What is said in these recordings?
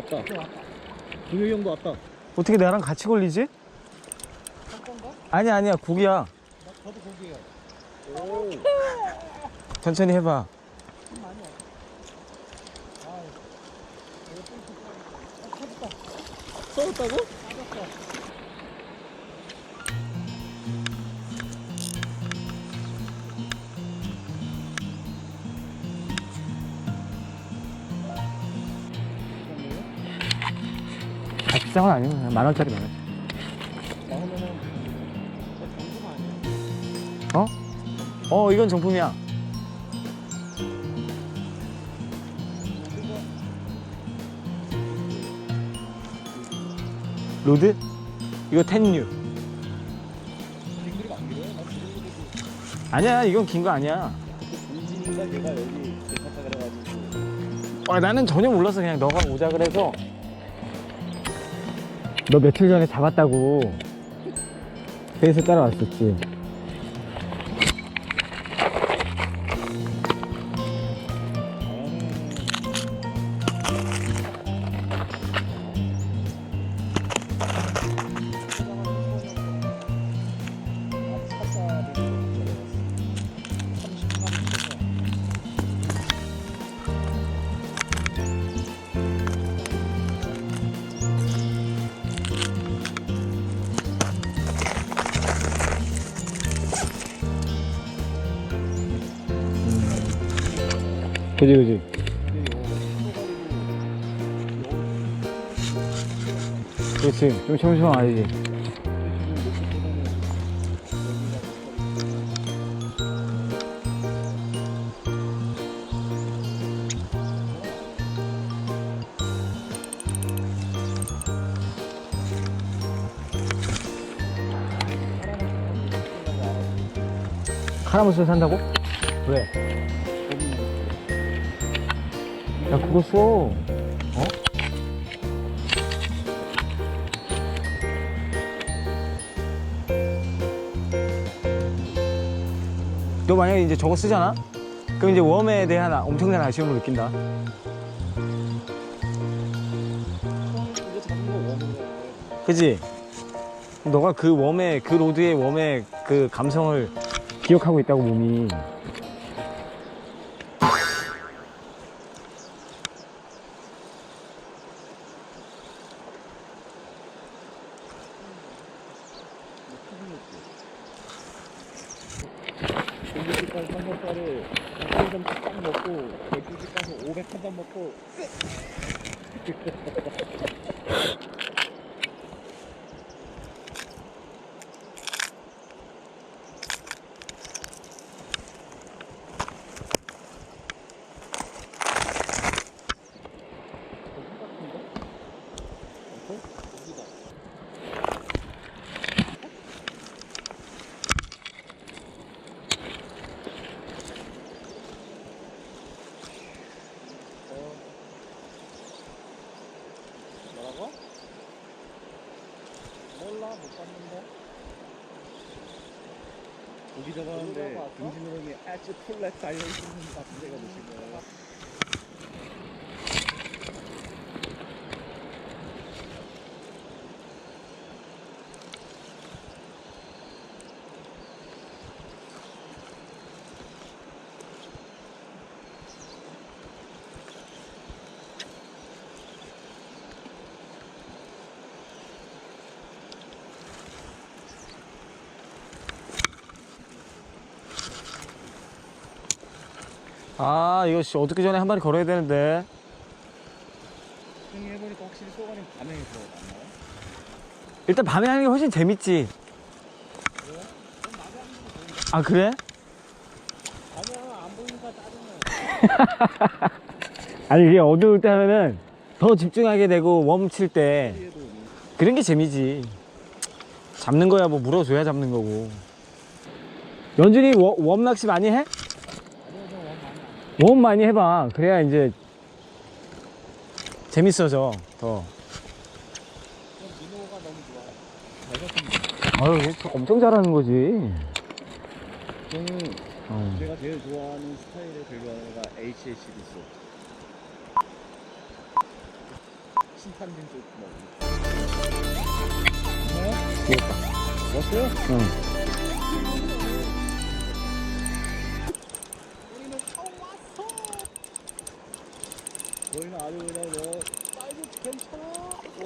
왔다. 동혁이 형도 왔다. 어떻게 나랑 같이 걸리지? 아니야 아니야 고기야 저도 거기에요. 천천히 해봐 써왔다고? 아, 비싼 건 아니고 그냥 만 원짜리 만 원. 나오면은 정품 아니야? 어? 어 이건 정품이야 로드? 이거 텐류 아니야 이건 긴 거 아니야 아, 나는 전혀 몰랐어 그냥 너가 오자 그래서 너 며칠 전에 잡았다고 그래서 따라왔었지 그지 그지 그렇지 좀 청청하지 카라무스 산다고? 왜? 야 그거 써 어? 너 만약에 이제 저거 쓰잖아? 그럼 이제 웜에 대한 엄청난 아쉬움을 느낀다. 그지? 너가 그 웜의 그 로드의 웜의 그 감성을 기억하고 있다고 몸이 공격기까지 삼겹살을 100점 딱 먹고 100집 가서 500한 먹고 뭐라고? 못 봤는데? 고기 잡았는데 등진으로이 아주 플랫 달려있는 것 같은 데가 거 아 이거 씨 어떻게 전에 한 마리 걸어야 되는데 해보니까 확실히 소관이 밤에 들어갔나요? 일단 밤에 하는 게 훨씬 재밌지 아 그래? 아니야 안 보이니까 짜증나 아니 이게 어두울 때 하면은 더 집중하게 되고 웜칠 때. 그런 게 재미지 잡는 거야 뭐 물어줘야 잡는 거고 연준이 워- 웜 낚시 많이 해? 저원 많이 해봐 그래야 이제 재밌어져 더전 민호가 너무 좋아 잘 잡힌다 아유 얘 엄청 잘하는 거지 저는 어. 제가 제일 좋아하는 스타일의 별명가 HS리스 신탄진 쪽 뭐. 죽었다. 왔어요? 응.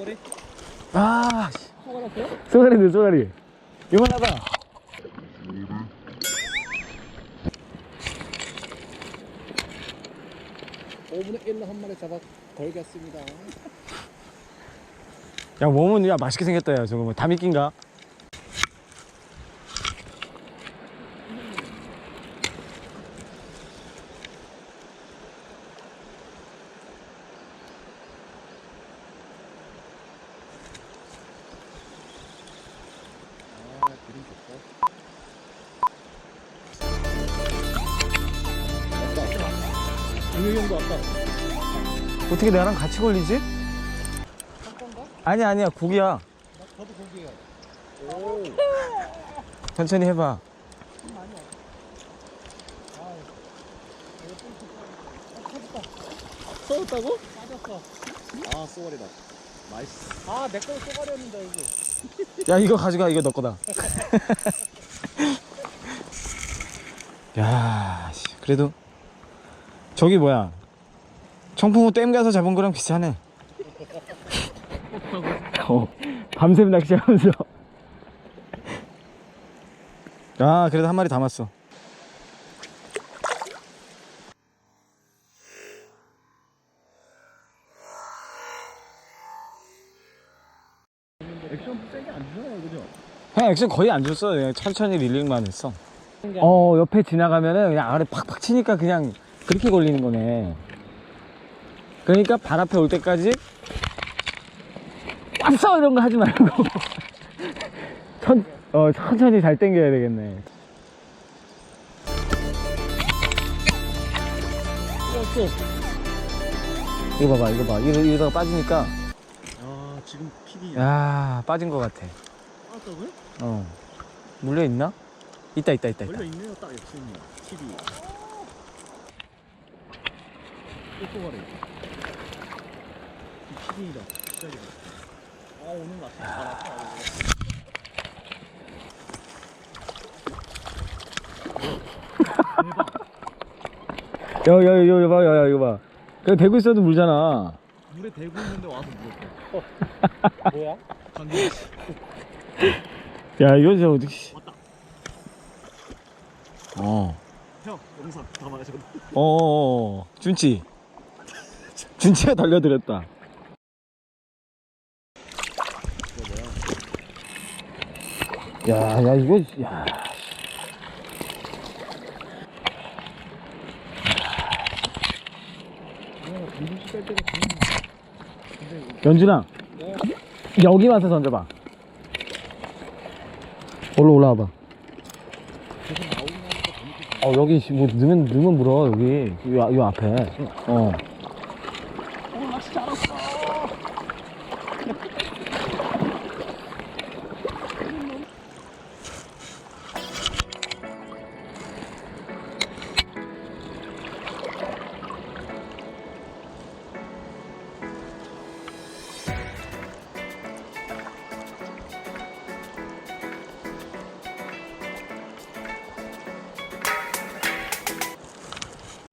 쏘리? 아, 씨. 쏘가리들, 쏘가리. 이만하다. 오분에 1로 한 마리 잡아 걸겠습니다. 야, 몸은 야, 맛있게 생겼다, 야. 저거 뭐, 다미끼인가? 아, 그림 좋다. 왔다. 윤희 형도 왔다. 어떻게 나랑 같이 걸리지? 한 건가? 아니야, 아니야. 고기야. 나 저도 고기예요. 오. 천천히 해봐. 터졌다고? 빠졌어. 아, 쏘가리다. 나이스. 아, 내 거는 쏘가리였는데, 이거. 야, 이거 가져가. 이거 너 거다. 야, 씨, 그래도 저기 뭐야? 청풍호 댐 가서 잡은 거랑 비슷하네. 어, 밤샘 낚시하면서. 아, 그래도 한 마리 담았어. 액션 세게 안 주잖아요, 그죠? 그냥 액션 거의 안 줬어. 그냥 천천히 릴링만 했어. 어, 옆에 지나가면은 그냥 아래 팍팍 치니까 그냥 그렇게 걸리는 거네. 그러니까 발 앞에 올 때까지 꽉써 이런 거 하지 말고 천, 어, 천천히 잘 당겨야 되겠네. 쏘. 이거 봐봐, 이거 봐. 이러, 이러다가 빠지니까, 아, 지금 PD. 야 빠진 것 같아. 빠졌다고요? 어. 물려 있나? 있다, 있다, 있다, 있다. 원래 있네요, 딱 액션이. PD. 또 쏘가리. PD이다. 시작이다. 아, 오늘 낚시 잘 왔다. 야, 야, 야, 이거 봐, 야, 야, 이거 봐. 그냥 대고 있어도 물잖아. 물에 대고 있는데 와서 물었다. 뭐야? 강기 야, 이거 진짜 어떻게. 왔다. 어. 형, 영상 담아야죠. 어, 준치. 준치가 달려들었다. 야, 야, 이거, 야. 강기 씨갈 때가 연준아, 네. 여기 와서 던져봐. 올라 올라와봐. 어, 여기 뭐 넣으면 넣으면 물어 여기 요, 요 앞에. 어.